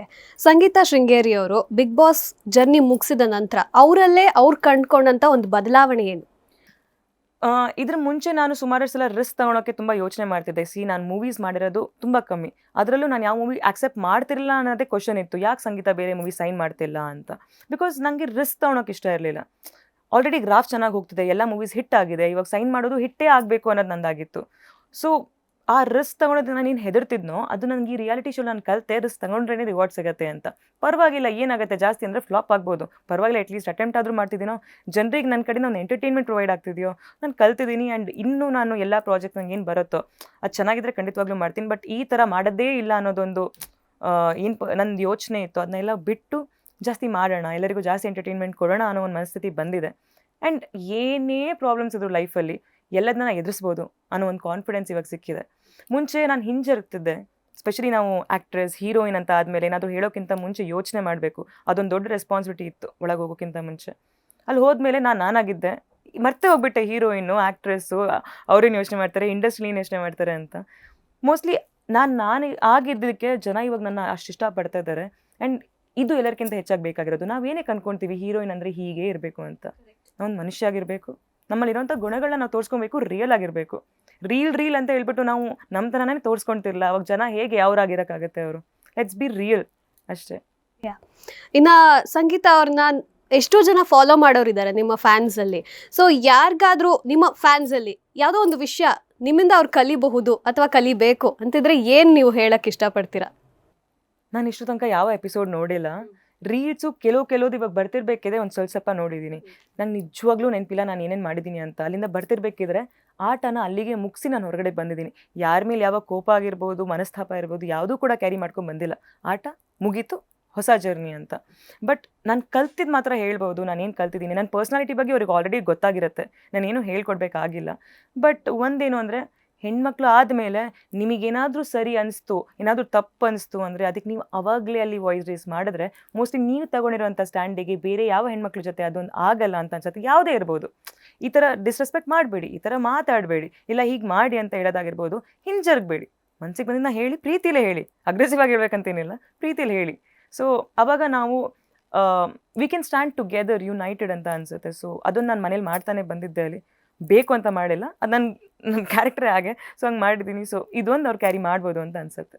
Okay ಸಂಗೀತ ಶೃಂಗೇರಿ ಅವರು big boss journey ಮುಗಿಸಿದ ನಂತರ ಅವರಲ್ಲೇ ಅವ್ರು ಕಂಡ್ಕೊಂಡಂತ ಒಂದು ಬದಲಾವಣೆ ಏನು? ಇದ್ರ ಮುಂಚೆ ನಾನು ಸುಮಾರು ಸಲ ರಿಸ್ಕ್ ತಗೊಳಕ್ಕೆ ತುಂಬ ಯೋಚನೆ ಮಾಡ್ತಿದ್ದೆ. ಸಿ, ನಾನು ಮೂವೀಸ್ ಮಾಡಿರೋದು ತುಂಬ ಕಮ್ಮಿ. ಅದರಲ್ಲೂ ನಾನು ಯಾವ ಮೂವಿ ಆಕ್ಸೆಪ್ಟ್ ಮಾಡ್ತಿರಲಿಲ್ಲ ಅನ್ನೋದೇ ಕ್ವಶನ್ ಇತ್ತು. ಯಾಕೆ ಸಂಗೀತ ಬೇರೆ ಮೂವಿ ಸೈನ್ ಮಾಡ್ತಿಲ್ಲ ಅಂತ? ಬಿಕಾಸ್ ನನಗೆ ರಿಸ್ಕ್ ತಗೊಳಕ್ಕೆ ಇಷ್ಟ ಇರಲಿಲ್ಲ. ಆಲ್ರೆಡಿ ಗ್ರಾಫ್ ಚೆನ್ನಾಗಿ ಹೋಗ್ತಿದೆ. ಎಲ್ಲ ಮೂವೀಸ್ ಹಿಟ್ ಆಗಿದೆ. ಇವಾಗ ಸೈನ್ ಮಾಡೋದು ಹಿಟ್ಟೇ ಆಗಬೇಕು ಅನ್ನೋದು ನಂದಾಗಿತ್ತು. ಸೊ ಆ ರಿಸ್ಕ್ ತಗೊಳೋದನ್ನ ನಾನು ಹೆದರ್ತಿದ್ನೋ, ಅದು ನನಗೆ ಈ ರಿಯಾಲಿಟಿ ಶೋ ನಾನು ಕಲಿತೆ, ರಿಸ್ಕ್ ತಗೊಂಡ್ರೇ ರಿವಾರ್ಡ್ ಸಿಗುತ್ತೆ ಅಂತ. ಪರವಾಗಿಲ್ಲ, ಏನಾಗುತ್ತೆ, ಜಾಸ್ತಿ ಅಂದರೆ ಫ್ಲಾಪ್ ಆಗ್ಬೋದು. ಪರವಾಗಿಲ್ಲ ಅಟ್ಲೀಸ್ಟ್ ಅಟೆಂಪ್ಟ್ ಆದರೂ ಮಾಡ್ತಿದ್ದೀನೋ. ಜನರಿಗೆ ನನ್ನ ಕಡೆ ಒಂದು ಎಂಟರ್ಟೈನ್ಮೆಂಟ್ ಪ್ರೊವೈಡ್ ಆಗ್ತಿದೆಯೋ, ನಾನು ಕಲ್ತಿದ್ದೀನಿ ಆ್ಯಂಡ್ ಇನ್ನೂ ನಾನು ಎಲ್ಲ ಪ್ರಾಜೆಕ್ಟ್ ನಂಗೆ ಏನು ಬರುತ್ತೋ, ಅದು ಚೆನ್ನಾಗಿದ್ರೆ ಖಂಡಿತವಾಗ್ಲೂ ಮಾಡ್ತೀನಿ. ಬಟ್ ಈ ಥರ ಮಾಡೋದೇ ಇಲ್ಲ ಅನ್ನೋದೊಂದು ಏನು ನಂದು ಯೋಚನೆ ಇತ್ತು. ಅದನ್ನೆಲ್ಲ ಬಿಟ್ಟು ಜಾಸ್ತಿ ಮಾಡೋಣ, ಎಲ್ಲರಿಗೂ ಜಾಸ್ತಿ ಎಂಟರ್ಟೈನ್ಮೆಂಟ್ ಕೊಡೋಣ ಅನ್ನೋ ಒಂದು ಮನಸ್ಥಿತಿ ಬಂದಿದೆ. ಆ್ಯಂಡ್ ಏನೇ ಪ್ರಾಬ್ಲಮ್ಸ್ ಇದ್ರು ಲೈಫಲ್ಲಿ ಎಲ್ಲದನ್ನ ಎದುರಿಸ್ಬೋದು ಅನ್ನೋ ಒಂದು ಕಾನ್ಫಿಡೆನ್ಸ್ ಇವಾಗ ಸಿಕ್ಕಿದೆ. ಮುಂಚೆ ನಾನು ಹಿಂಜರುಗ್ತಿದ್ದೆ. ಸ್ಪೆಷಲಿ ನಾವು ಆ್ಯಕ್ಟ್ರೆಸ್ ಹೀರೋಯಿನ್ ಅಂತ ಆದಮೇಲೆ ಏನಾದರೂ ಹೇಳೋಕ್ಕಿಂತ ಮುಂಚೆ ಯೋಚನೆ ಮಾಡಬೇಕು. ಅದೊಂದು ದೊಡ್ಡ ರೆಸ್ಪಾನ್ಸಿಬಿಲಿಟಿ ಇತ್ತು ಒಳಗೆ ಹೋಗೋಕ್ಕಿಂತ ಮುಂಚೆ. ಅಲ್ಲಿ ಹೋದ್ಮೇಲೆ ನಾನು ನಾನಾಗಿದ್ದೆ. ಮತ್ತೆ ಹೋಗ್ಬಿಟ್ಟೆ ಹೀರೋಯಿನ್ನು ಆ್ಯಕ್ಟ್ರೆಸ್ಸು ಅವ್ರೇನು ಯೋಚನೆ ಮಾಡ್ತಾರೆ? ಇಂಡಸ್ಟ್ರಿ ಏನು ಯೋಚನೆ ಮಾಡ್ತಾರೆ ಅಂತ. ಮೋಸ್ಟ್ಲಿ ನಾನು ನಾನು ಆಗಿದ್ದಕ್ಕೆ ಜನ ಇವಾಗ ನನ್ನ ಅಷ್ಟು ಇಷ್ಟಪಡ್ತಾ ಇದ್ದಾರೆ. ಆ್ಯಂಡ್ ಇದು ಎಲ್ಲರಿಗಿಂತ ಹೆಚ್ಚಾಗಿ ಬೇಕಾಗಿರೋದು. ನಾವೇನೇ ಅನ್ಕೊಂತೀವಿ ಹೀರೋಯಿನ್ ಅಂದರೆ ಹೀಗೆ ಇರಬೇಕು ಅಂತ. ಒಂದು ಮನುಷ್ಯ ಆಗಿರಬೇಕು. ನಮ್ಮಲ್ಲಿರೋಂಥ ಗುಣಗಳನ್ನ ನಾವು ತೋರಿಸ್ಕೊಬೇಕು ರಿಯಲ್ ಆಗಿರಬೇಕು. ರೀಲ್ ರೀಲ್ ಅಂತ ಹೇಳ್ಬಿಟ್ಟು ನಾವು ನಮ್ಮ ಥರನೇ ತೋರಿಸ್ಕೊಂತಿರಲ್ಲ ಅವಾಗ ಜನ ಹೇಗೆ ಯಾವ್ರಾಗಿರೋಕ್ಕಾಗತ್ತೆ ಅವರು. ಲೆಟ್ಸ್ ಬಿ ರಿಯಲ್ ಅಷ್ಟೇ. ಇನ್ನ ಸಂಗೀತ ಅವ್ರನ್ನ ಎಷ್ಟೋ ಜನ ಫಾಲೋ ಮಾಡೋರಿದ್ದಾರೆ ನಿಮ್ಮ ಫ್ಯಾನ್ಸ್ ಅಲ್ಲಿ. ಸೊ ಯಾರಿಗಾದ್ರೂ ನಿಮ್ಮ ಫ್ಯಾನ್ಸ್ ಅಲ್ಲಿ ಯಾವುದೋ ಒಂದು ವಿಷಯ ನಿಮ್ಮಿಂದ ಅವ್ರು ಕಲಿಬಹುದು ಅಥವಾ ಕಲಿಬೇಕು ಅಂತಿದ್ರೆ ಏನು ನೀವು ಹೇಳಕ್ ಇಷ್ಟಪಡ್ತೀರಾ? ನಾನು ಇಷ್ಟು ತನಕ ಯಾವ ಎಪಿಸೋಡ್ ನೋಡಿಲ್ಲ. ರೀಲ್ಸು ಕೆಲವು ಕೆಲವ್ದು ಇವಾಗ ಬರ್ತಿರ್ಬೇಕಿದೆ ಒಂದು ಸ್ವಲ್ಪ ಸ್ವಲ್ಪ ನೋಡಿದ್ದೀನಿ ನಂಗೆ ನಿಜವಾಗ್ಲೂ ನೆನಪಿಲ್ಲ ನಾನು ಏನೇನು ಮಾಡಿದ್ದೀನಿ ಅಂತ. ಅಲ್ಲಿಂದ ಬರ್ತಿರ್ಬೇಕಿದ್ರೆ ಆಟನ ಅಲ್ಲಿಗೆ ಮುಗಿಸಿ ನಾನು ಹೊರಗಡೆ ಬಂದಿದ್ದೀನಿ ಯಾರ ಮೇಲೆ ಯಾವ ಕೋಪ ಆಗಿರ್ಬೋದು, ಮನಸ್ತಾಪ ಇರ್ಬೋದು, ಯಾವುದೂ ಕೂಡ ಕ್ಯಾರಿ ಮಾಡ್ಕೊಂಡು ಬಂದಿಲ್ಲ. ಆಟ ಮುಗೀತು, ಹೊಸ ಜರ್ನಿ ಅಂತ. ಬಟ್ ನಾನು ಕಲ್ತಿದ್ದು ಮಾತ್ರ ಹೇಳ್ಬೋದು, ನಾನು ಏನು ಕಲ್ತಿದ್ದೀನಿ ನನ್ನ ಪರ್ಸ್ನಾಲಿಟಿ ಬಗ್ಗೆ ಅವ್ರಿಗೆ ಆಲ್ರೆಡಿ ಗೊತ್ತಾಗಿರುತ್ತೆ. ನಾನೇನು ಹೇಳ್ಕೊಡ್ಬೇಕಾಗಿಲ್ಲ. ಬಟ್ ಒಂದೇನು ಅಂದರೆ ಹೆಣ್ಮಕ್ಳು ಆದಮೇಲೆ ನಿಮಗೇನಾದರೂ ಸರಿ ಅನಿಸ್ತು, ಏನಾದರೂ ತಪ್ಪು ಅನಿಸ್ತು ಅಂದರೆ ಅದಕ್ಕೆ ನೀವು ಅವಾಗಲೇ ಅಲ್ಲಿ ವಾಯ್ಸ್ ರೇಸ್ ಮಾಡಿದ್ರೆ ಮೋಸ್ಟ್ಲಿ ನೀವು ತಗೊಂಡಿರೋಂಥ ಸ್ಟ್ಯಾಂಡಿಗೆ ಬೇರೆ ಯಾವ ಹೆಣ್ಮಕ್ಳ ಜೊತೆ ಅದೊಂದು ಆಗಲ್ಲ ಅಂತ ಅನ್ಸುತ್ತೆ. ಯಾವುದೇ ಇರ್ಬೋದು. ಈ ಥರ ಡಿಸ್ರೆಸ್ಪೆಕ್ಟ್ ಮಾಡಬೇಡಿ, ಈ ಥರ ಮಾತಾಡಬೇಡಿ, ಇಲ್ಲ ಹೀಗೆ ಮಾಡಿ ಅಂತ ಹೇಳೋದಾಗಿರ್ಬೋದು, ಹಿಂಜರ್ಗಬೇಡಿ. ಮನ್ಸಿಗೆ ಬಂದಿದ್ದ ಹೇಳಿ, ಪ್ರೀತಿಲೇ ಹೇಳಿ. ಅಗ್ರೆಸಿವ್ ಆಗಿ ಹೇಳ್ಬೇಕಂತೇನಿಲ್ಲ ಪ್ರೀತಿಲಿ ಹೇಳಿ. ಸೊ ಅವಾಗ ನಾವು we can stand together united ಅಂತ ಅನ್ಸುತ್ತೆ. ಸೊ ಅದನ್ನು ನಾನು ಮನೇಲಿ ಮಾಡ್ತಾನೆ ಬಂದಿದ್ದೆ ಅಲ್ಲಿ. ಬೇಕು ಅಂತ ಮಾಡಿಲ್ಲ. ಅದು ನನ್ನ ನನ್ನ ಕ್ಯಾರೆಕ್ಟ್ರೇ ಹಾಗೆ. ಸೊ ಹಂಗೆ ಮಾಡಿದ್ದೀನಿ ಸೊ ಇದೊಂದು ಅವ್ರು ಕ್ಯಾರಿ ಮಾಡ್ಬೋದು ಅಂತ ಅನ್ಸುತ್ತೆ.